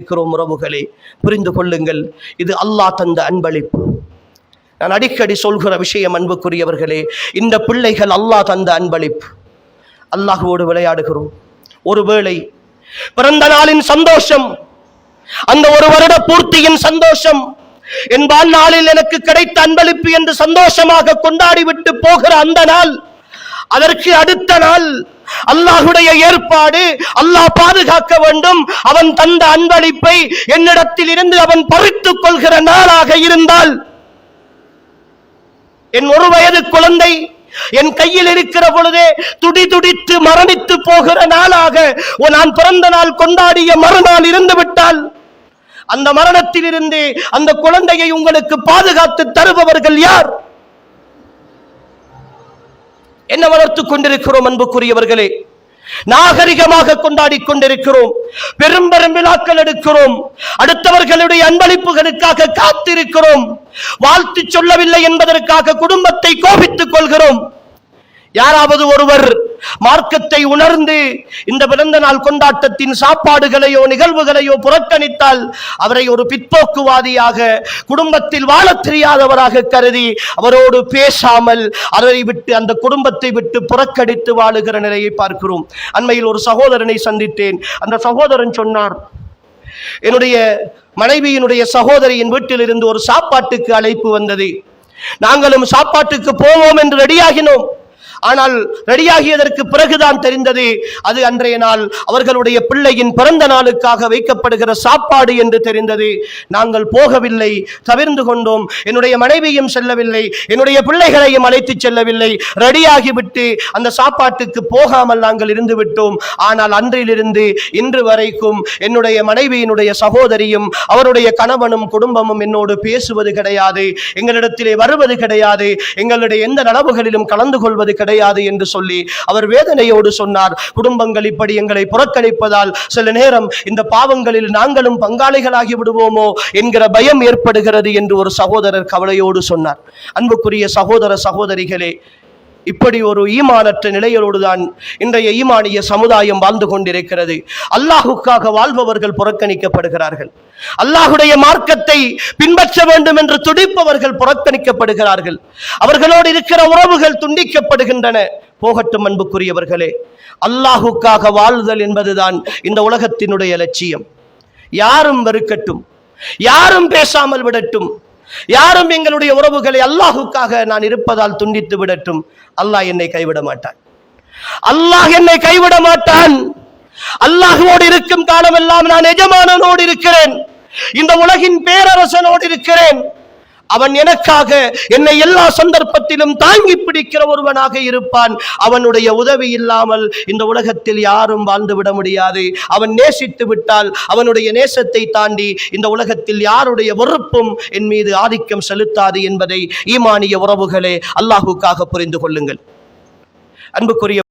இருக்கிறோம் உறவுகளே புரிந்து கொள்ளுங்கள். இது அல்லாஹ் தந்த அன்பளிப்பு. நான் அடிக்கடி சொல்கிற விஷயம் அன்புக்குரியவர்களே இந்த பிள்ளைகள் அல்லாஹ் தந்த அன்பளிப்பு. அல்லாஹுவோடு விளையாடுகிறோம். ஒருவேளை பிறந்த நாளின் சந்தோஷம் அந்த ஒரு வருட பூர்த்தியின் சந்தோஷம் என் வாழ்நாளில் எனக்கு கிடைத்த அன்பளிப்பு என்று சந்தோஷமாக கொண்டாடி விட்டு போகிற அந்த நாள் அதற்கு அடுத்த நாள் அல்லாஹுடைய ஏற்பாடு அல்லாஹ் பாதுகாக்க வேண்டும். அவன் தந்த அன்பளிப்பை என்னிடத்தில் இருந்து அவன் பறித்துக் கொள்கிற நாளாக இருந்தால் என் ஒரு வயது குழந்தை என் கையில் இருக்கிற பொழுதே துடி துடித்து மரணித்து போகிற நாளாக ஓ, நான் பிறந்த நாள் கொண்டாடிய மறுநாள் இருந்து விட்டால் அந்த மரணத்திலிருந்து அந்த குழந்தையை உங்களுக்கு பாதுகாத்து தருபவர்கள் யார்? என்ன வளர்த்துக் கொண்டிருக்கிறோம் அன்புக்குரியவர்களே? நாகரிகமாக கொண்டாடி கொண்டிருக்கிறோம். பெரும் பெரும் விழாக்கள் எடுக்கிறோம். அடுத்தவர்களுடைய அன்பளிப்புகளுக்காக காத்திருக்கிறோம். வாழ்த்து சொல்லவில்லை என்பதற்காக குடும்பத்தை கோபித்துக் கொள்கிறோம். யாராவது ஒருவர் மார்க்கத்தை உணர்ந்து இந்த பிறந்த நாள் கொண்டாட்டத்தின் சாப்பாடுகளையோ நிகழ்வுகளையோ புறக்கணித்தால் அவரை ஒரு பிற்போக்குவாதியாக குடும்பத்தில் வாழத் தெரியாதவராக கருதி அவரோடு பேசாமல் அவரை விட்டு அந்த குடும்பத்தை விட்டு புறக்கணித்து வாழுகிற நிலையை பார்க்கிறோம். அண்மையில் ஒரு சகோதரனை சந்தித்தேன். அந்த சகோதரன் சொன்னார் என்னுடைய மனைவியினுடைய சகோதரியின் வீட்டிலிருந்து ஒரு சாப்பாட்டுக்கு அழைப்பு வந்தது. நாங்களும் சாப்பாட்டுக்கு போவோம் என்று ரெடியாகினோம் ஆனால் ரெடியாகியதற்கு பிறகுதான் தெரிந்தது அது அன்றைய நாள் அவர்களுடைய பிள்ளையின் பிறந்த நாளுக்காக வைக்கப்படுகிற சாப்பாடு என்று தெரிந்தது. நாங்கள் போகவில்லை தவிர்ந்து கொண்டோம். என்னுடைய மனைவியும் செல்லவில்லை என்னுடைய பிள்ளைகளையும் அழைத்து செல்லவில்லை. ரெடியாகிவிட்டு அந்த சாப்பாட்டுக்கு போகாமல் நாங்கள் இருந்து விட்டோம். ஆனால் அன்றிலிருந்து இன்று வரைக்கும் என்னுடைய மனைவியினுடைய சகோதரியும் அவருடைய கணவனும் குடும்பமும் என்னோடு பேசுவது கிடையாது எங்களிடத்திலே வருவது கிடையாது எங்களுடைய எந்த நனவுகளிலும் கலந்து கொள்வது கிடையாது என்று சொல்லி அவர் வேதனையோடு சொன்னார். குடும்பங்கள் இப்படி எங்களை புறக்கணிப்பதால் சில நேரம் இந்த பாவங்களில் நாங்களும் பங்காளிகளாகி விடுவோமோ என்கிற பயம் ஏற்படுகிறது என்று ஒரு சகோதரர் கவலையோடு சொன்னார். அன்புக்குரிய சகோதர சகோதரிகளே இப்படி ஒரு ஈமானற்ற நிலையோடு தான் இன்றைய ஈமானிய சமுதாயம் வாழ்ந்து கொண்டிருக்கிறது. அல்லாஹுக்காக வாழ்பவர்கள் புறக்கணிக்கப்படுகிறார்கள். அல்லாஹுடைய மார்க்கத்தை பின்பற்ற வேண்டும் என்று துடிப்பவர்கள் புறக்கணிக்கப்படுகிறார்கள். அவர்களோடு இருக்கிற உறவுகள் துண்டிக்கப்படுகின்றன. போகட்டும் அன்புக்குரியவர்களே. அல்லாஹுக்காக வாழ்தல் என்பதுதான் இந்த உலகத்தினுடைய லட்சியம். யாரும் வெறுக்கட்டும். யாரும் பேசாமல் விடட்டும். யாரும் எங்களுடைய உறவுகளை அல்லாஹுக்காக நான் இருப்பதால் துண்டித்து விடட்டும். அல்லாஹ் என்னை கைவிட மாட்டான். அல்லாஹ் என்னை கைவிட மாட்டான். அல்லாஹுவோடு இருக்கும் காலமெல்லாம் நான் எஜமானனோடு இருக்கிறேன். இந்த உலகின் பேரரசனோடு இருக்கிறேன். அவன் எனக்காக என்னை எல்லா சந்தர்ப்பத்திலும் தாங்கி பிடிக்கிற ஒருவனாக இருப்பான். அவனுடைய உதவி இல்லாமல் இந்த உலகத்தில் யாரும் வாழ்ந்து விட முடியாது. அவன் நேசித்து விட்டால் அவனுடைய நேசத்தை தாண்டி இந்த உலகத்தில் யாருடைய வெறுப்பும் என் மீது ஆதிக்கம் செலுத்தாது என்பதை ஈமானிய உறவுகளே அல்லாஹுக்காக புரிந்து கொள்ளுங்கள். அன்புக்குரிய